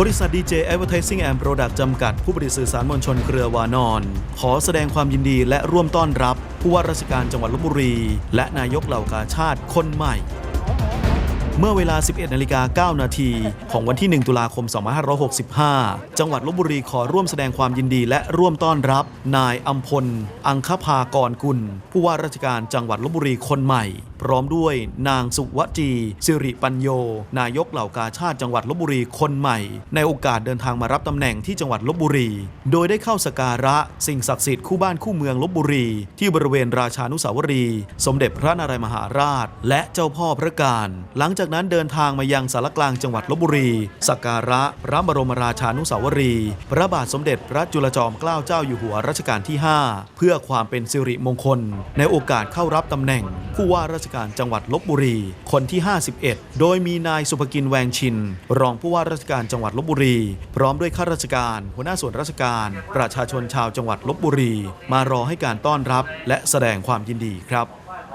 บริษัท DJ Advertising and Product จำกัด ผู้บริสื่อสารมวลชนเครือวานอน ขอแสดงความยินดีและร่วมต้อนรับ ผู้ว่าราชการจังหวัดลบบุรี และนายกเหล่ากาชาติคนใหม่ เมื่อเวลา 11นาฬิกา9นาทีของวันที่ 1 ตุลาคม 2565 จังหวัดลบบุรีขอร่วมแสดงความยินดีและร่วมต้อนรับ นายอัมพล อังคภากรกุล ผู้ว่าราชการจังหวัดลบบุรีคนใหม่ พร้อมด้วยนางสุวจี สิริปัญโย นายกเหล่ากาชาติจังหวัดลบบุรีคนใหม่ ในโอกาสเดินทางมารับตำแหน่งที่จังหวัดลบบุรี โดยได้เข้าสการะสิ่งศักดิ์สิทธิ์คู่บ้านคู่เมืองลบบุรี ที่บริเวณราชานุสาวรี สมเด็จพระนารายมหาราช และเจ้าพ่อพระการ หลังจากากนั้นเดินทางมายังสารกลางจังหวัดลบบุรี สักการะพระบรมราชานุสาวรีย์พระบาทสมเด็จพระจุลจอมเกล้าเจ้าอยู่หัวรัชกาลที่ 5 เพื่อความเป็นสิริมงคล ในโอกาสเข้ารับตำแหน่ง ผู้ว่าราชการจังหวัดลบบุรี คนที่ 51 โดยมีนายสุภกินแวงชิน รองผู้ว่าราชการจังหวัดลบบุรี พร้อมด้วยข้าราชการ หัวหน้าส่วนราชการ ประชาชนชาวจังหวัดลบบุรี มารอให้การต้อนรับ และแสดงความยินดีครับ